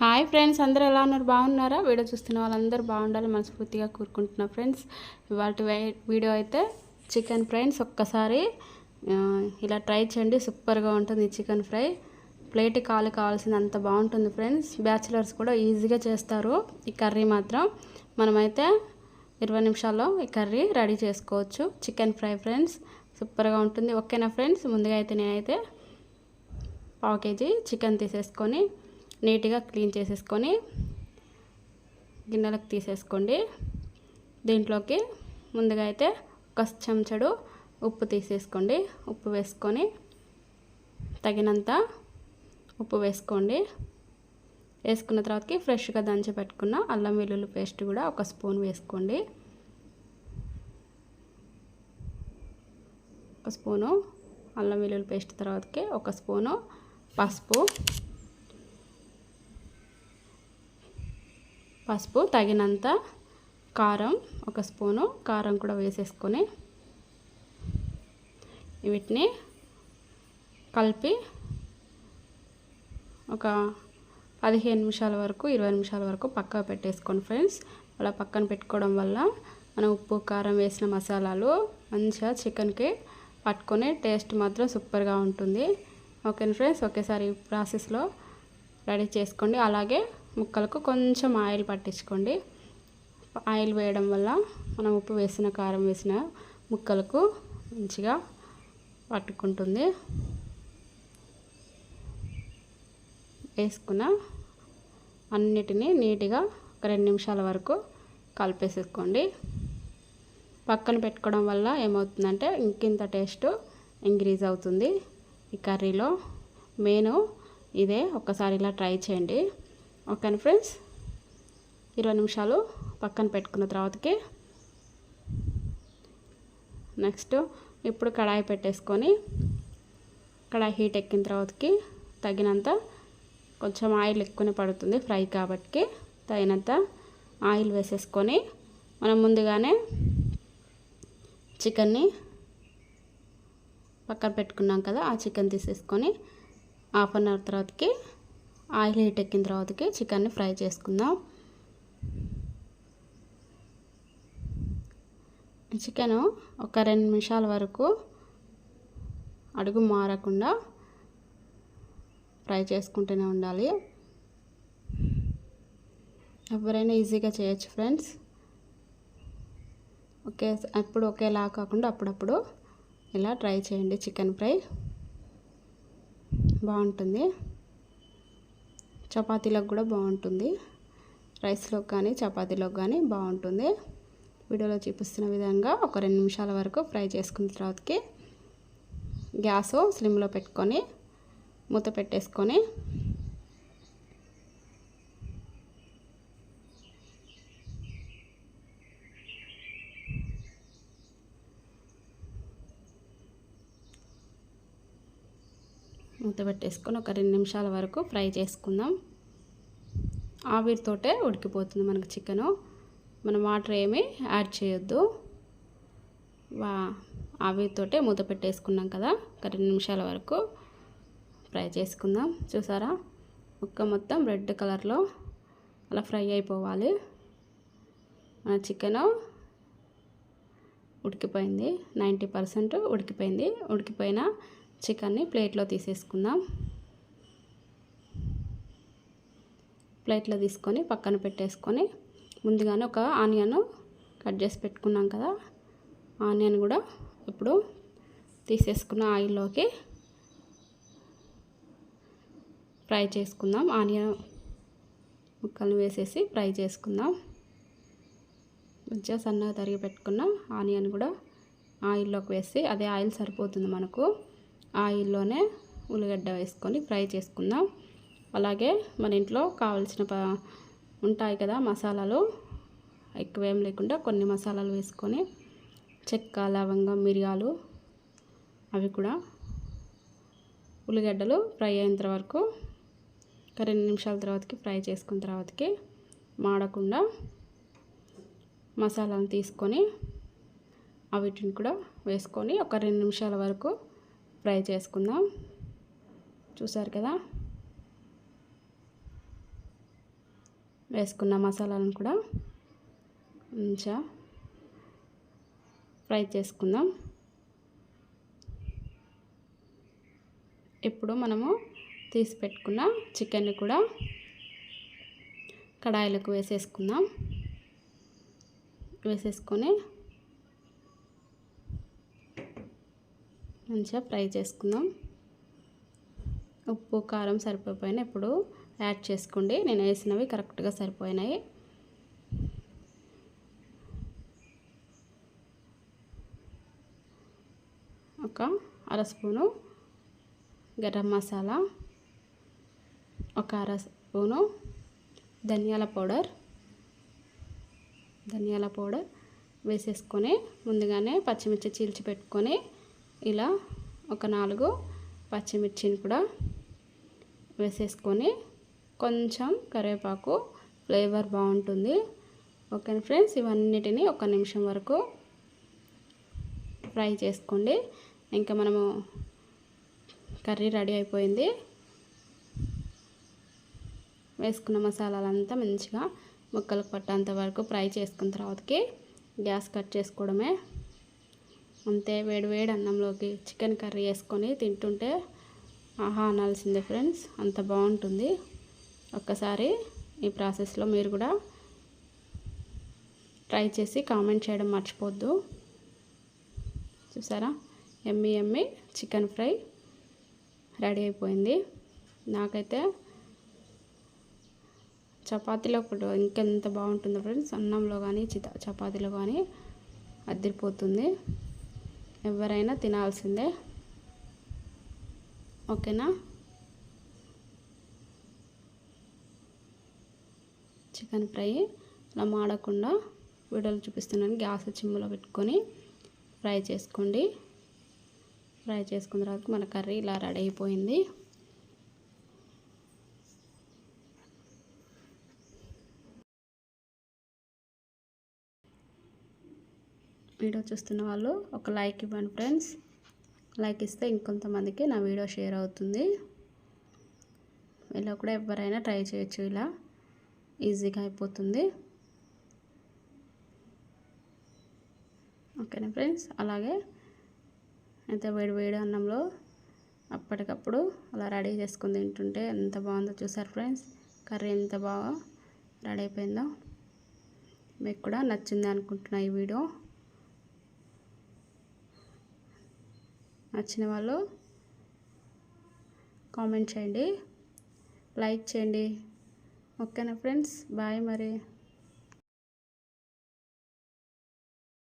Hi friends అందరూ ఎలా ఉన్నారు? బాగున్నారా? వీడియో చూస్తున్న వాళ్ళందరూ బాగుండాలి మనస్ఫూర్తిగా కోరుకుంటున్నా ఫ్రెండ్స్. ఇవాళ వీడియో అయితే చికెన్ ఫ్రైన్స్ ఒక్కసారి ఇలా ట్రై చేయండి. సూపర్గా ఉంటుంది ఈ చికెన్ ఫ్రై. ప్లేట్ కాలు కావాల్సింది అంత బాగుంటుంది ఫ్రెండ్స్. బ్యాచిలర్స్ కూడా ఈజీగా చేస్తారు. ఈ కర్రీ మాత్రం మనమైతే ఇరవై నిమిషాల్లో ఈ కర్రీ రెడీ చేసుకోవచ్చు. చికెన్ ఫ్రై ఫ్రెండ్స్ సూపర్గా ఉంటుంది. ఓకేనా ఫ్రెండ్స్? ముందుగా అయితే నేనైతే పావు కేజీ చికెన్ తీసేసుకొని నీట్గా క్లీన్ చేసేసుకొని గిన్నెలకు తీసేసుకోండి. దీంట్లోకి ముందుగా అయితే ఒక చెంచడు ఉప్పు తీసేసుకోండి. ఉప్పు వేసుకొని తగినంత ఉప్పు వేసుకోండి. వేసుకున్న తర్వాతకి ఫ్రెష్గా దంచి పెట్టుకున్న అల్లం వెల్లుల్లి పేస్ట్ కూడా ఒక స్పూన్ వేసుకోండి. ఒక స్పూను అల్లం వెల్లుల్లి పేస్ట్ తర్వాతకి ఒక స్పూను పసుపు పసుపు తగినంత కారం ఒక స్పూను కారం కూడా వేసేసుకొని వీటిని కలిపి ఒక పదిహేను నిమిషాల వరకు ఇరవై నిమిషాల వరకు పక్క పెట్టేసుకోండి ఫ్రెండ్స్. అలా పక్కన పెట్టుకోవడం వల్ల మనం ఉప్పు కారం వేసిన మసాలాలు మంచిగా చికెన్కి పట్టుకొని టేస్ట్ మాత్రం సూపర్గా ఉంటుంది. Okay friends? ఒకేసారి ప్రాసెస్లో రెడీ చేసుకోండి. అలాగే ముక్కలకు కొంచెం ఆయిల్ పట్టించుకోండి. ఆయిల్ వేయడం వల్ల మనం ఉప్పు వేసిన కారం వేసిన ముక్కలకు మంచిగా పట్టుకుంటుంది. వేసుకున్న అన్నిటినీ నీట్గా ఒక రెండు నిమిషాల వరకు కలిపేసేసుకోండి. పక్కన పెట్టుకోవడం వల్ల ఏమవుతుందంటే ఇంకింత టేస్ట్ ఇంక్రీజ్ అవుతుంది. ఈ కర్రీలో మెయిన్ ఇదే. ఒక్కసారి ఇలా ట్రై చేయండి. ఓకేనా ఫ్రెండ్స్? ఇరవై నిమిషాలు పక్కన పెట్టుకున్న తర్వాతకి నెక్స్ట్ ఇప్పుడు కడాయి పెట్టేసుకొని కడాయి హీట్ ఎక్కిన తర్వాతకి తగినంత కొంచెం ఆయిల్ ఎక్కువనే పడుతుంది ఫ్రై కాబట్టి తగినంత ఆయిల్ వేసేసుకొని మనం ముందుగానే చికెన్ని పక్కన పెట్టుకున్నాం కదా ఆ చికెన్ తీసేసుకొని హాఫ్ అన్ అవర్ తర్వాతకి ఆయిల్ హీట్ ఎక్కిన తర్వాతకి చికెన్ని ఫ్రై చేసుకుందాం. చికెన్ ఒక రెండు నిమిషాల వరకు అడుగు మారకుండా ఫ్రై చేసుకుంటూనే ఉండాలి. ఎవరైనా ఈజీగా చేయొచ్చు ఫ్రెండ్స్. ఒకే అప్పుడు ఒకేలా కాకుండా అప్పుడప్పుడు ఇలా ట్రై చేయండి చికెన్ ఫ్రై. బాగుంటుంది. చపాతీలకు కూడా బాగుంటుంది. రైస్లోకి కానీ చపాతీలోకి కానీ బాగుంటుంది. వీడియోలో చూపిస్తున్న విధంగా ఒక రెండు నిమిషాల వరకు ఫ్రై చేసుకున్న తర్వాతకి గ్యాస్ స్లిమ్లో పెట్టుకొని మూత పెట్టేసుకొని మూత పెట్టేసుకొని ఒక రెండు నిమిషాల వరకు ఫ్రై చేసుకుందాం. ఆవిరితోటే ఉడికిపోతుంది మనకు చికెను. మనం వాటర్ ఏమీ యాడ్ చేయొద్దు. వా ఆవిరితోటే మూత పెట్టేసుకున్నాం కదా ఒక రెండు నిమిషాల వరకు ఫ్రై చేసుకుందాం. చూసారా? ముక్క మొత్తం రెడ్ కలర్లో అలా ఫ్రై అయిపోవాలి. మన చికెను ఉడికిపోయింది. నైంటీ పర్సెంట్ ఉడికిపోయింది. ఉడికిపోయిన చికెన్ని ప్లేట్లో తీసేసుకుందాం. ప్లేట్లో తీసుకొని పక్కన పెట్టేసుకొని ముందుగానే ఒక ఆనియన్ కట్ చేసి పెట్టుకున్నాం కదా ఆనియన్ కూడా ఇప్పుడు తీసేసుకున్న ఆయిల్లోకి ఫ్రై చేసుకుందాం. ఆనియన్ ముక్కలను వేసేసి ఫ్రై చేసుకుందాం. మంచిగా సన్నగా తరిగి పెట్టుకున్న ఆనియన్ కూడా ఆయిల్లోకి వేసి అదే ఆయిల్ సరిపోతుంది మనకు. ఆయిల్లోనే ఉల్లిగడ్డ వేసుకొని ఫ్రై చేసుకుందాం. అలాగే మన ఇంట్లో కావలసిన ప ఉంటాయి కదా మసాలాలు. ఎక్కువ ఏం లేకుండా కొన్ని మసాలాలు వేసుకొని చెక్క లవంగం మిరియాలు అవి కూడా ఉల్లిగడ్డలు ఫ్రై అయిన వరకు ఒక రెండు నిమిషాల తర్వాతకి ఫ్రై చేసుకున్న తర్వాతకి మాడకుండా మసాలాను తీసుకొని అవిటిని కూడా వేసుకొని ఒక రెండు నిమిషాల వరకు ఫ్రై చేసుకుందాం. చూసారు కదా? వేసుకున్న మసాలాలను కూడా మంచిగా ఫ్రై చేసుకుందాం. ఇప్పుడు మనము తీసి పెట్టుకున్న చికెన్ని కూడా కడాయిలకు వేసేసుకుందాం. వేసేసుకొని మంచిగా ఫ్రై చేసుకుందాం. ఉప్పు కారం సరిపోయిన ఇప్పుడు యాడ్ చేసుకోండి. నేను వేసినవి కరెక్ట్గా సరిపోయినాయి. ఒక అర స్పూను గరం మసాలా ఒక అర స్పూను ధనియాల పౌడర్. ధనియాల పౌడర్ వేసేసుకొని ముందుగానే పచ్చిమిర్చి చీల్చి పెట్టుకొని ఇలా ఒక నాలుగు పచ్చిమిర్చిని కూడా వేసేసుకొని కొంచెం కరివేపాకు ఫ్లేవర్ బాగుంటుంది. ఓకే ఫ్రెండ్స్ ఇవన్నిటిని ఒక నిమిషం వరకు ఫ్రై చేసుకోండి. ఇంకా మనము కర్రీ రెడీ అయిపోయింది. వేసుకున్న మసాలాలంతా మంచిగా ముక్కలకు పట్టేంత వరకు ఫ్రై చేసుకున్న తర్వాతకి గ్యాస్ కట్ చేసుకోవడమే అంతే వేడి వేడి అన్నంలోకి చికెన్ కర్రీ వేసుకొని తింటుంటే ఆహా అనాల్సిందే ఫ్రెండ్స్ అంత బాగుంటుంది. ఒక్కసారి ఈ ప్రాసెస్లో మీరు కూడా ట్రై చేసి కామెంట్ చేయడం మర్చిపోద్దు. చూసారా? ఎమ్మి ఎమ్మి చికెన్ ఫ్రై రెడీ అయిపోయింది. నాకైతే చపాతీలో కూడా ఇంకెంత బాగుంటుందో ఫ్రెండ్స్ అన్నంలో కానీ చిత చపాతీలో కానీ అద్దరిపోతుంది ఎవరైనా తినాల్సిందే. ఓకేనా? చికెన్ ఫ్రై అలా మాడకుండా వీడియోలు చూపిస్తున్నాను. గ్యాస్ చిమ్ములో పెట్టుకొని ఫ్రై చేసుకోండి. ఫ్రై చేసుకున్న తర్వాత మన కర్రీ ఇలా రెడీ అయిపోయింది. వీడియో చూస్తున్న వాళ్ళు ఒక లైక్ ఇవ్వండి ఫ్రెండ్స్. లైక్ ఇస్తే ఇంకొంతమందికి నా వీడియో షేర్ అవుతుంది. ఇలా కూడా ఎవరైనా ట్రై చేయొచ్చు. ఇలా ఈజీగా అయిపోతుంది. ఓకేనా ఫ్రెండ్స్? అలాగే అయితే వేడి వేడి అన్నంలో అప్పటికప్పుడు అలా రెడీ చేసుకుని తింటుంటే ఎంత బాగుందో చూసారు ఫ్రెండ్స్? కర్రీ ఎంత బాగా రెడీ అయిపోయిందో. మీకు కూడా నచ్చింది అనుకుంటున్నా ఈ వీడియో. నచ్చిన వాళ్ళు కామెంట్ చేయండి. లైక్ చేయండి. ఓకేనా ఫ్రెండ్స్? బాయ్ మరి.